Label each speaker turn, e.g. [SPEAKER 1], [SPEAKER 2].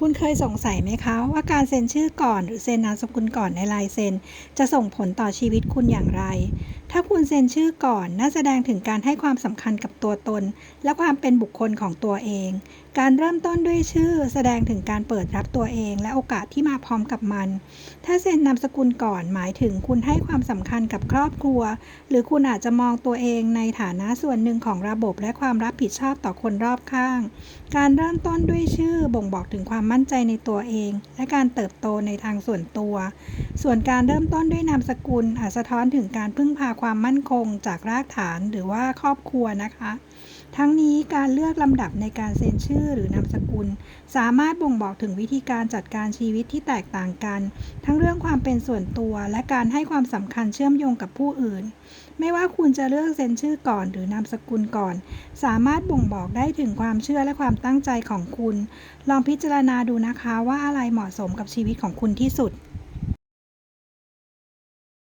[SPEAKER 1] คุณเคยสงสัยไหมคะว่าการเซ็นชื่อก่อนหรือเซ็นนามสกุลก่อนในลายเซ็น จะส่งผลต่อชีวิตคุณอย่างไร ถ้าคุณเซ็นชื่อก่อนน่าแสดงถึงการให้ความสำคัญกับตัวตน และความเป็นบุคคลของตัวเอง การเริ่มต้นด้วยชื่อ แสดงถึงการเปิดรับตัวเอง และโอกาสที่มาพร้อมกับมัน ถ้าเซ็นนามสกุลก่อนหมายถึงคุณให้ความสำคัญกับครอบครัว หรือคุณอาจจะมองตัวเองในฐานะส่วนหนึ่งของระบบและความรับผิดชอบต่อคนรอบข้าง การเริ่มต้นด้วยชื่อบ่งบอกถึงความมั่นใจในตัวเอง และการเติบโตในทางส่วนตัว ส่วนการเริ่มต้นด้วยนามสกุลอาจสะท้อนถึงการพึ่งพาความมั่นคงจากรากฐานหรือว่าครอบครัวนะคะ ทั้งนี้การเลือกลำดับในการเซ็นชื่อหรือนามสกุล สามารถบ่งบอกถึงวิธีการจัดการชีวิตที่แตกต่างกัน ทั้งเรื่องความเป็นส่วนตัว และการให้ความสำคัญเชื่อมโยงกับผู้อื่นไม่ว่าคุณจะเลือกเซ็นชื่อก่อนหรือนามสกุลก่อน สามารถบ่งบอกได้ถึงความเชื่อและความตั้งใจของคุณ ลองพิจารณาดูนะคะว่าอะไรเหมาะสมกับชีวิตของคุณที่สุด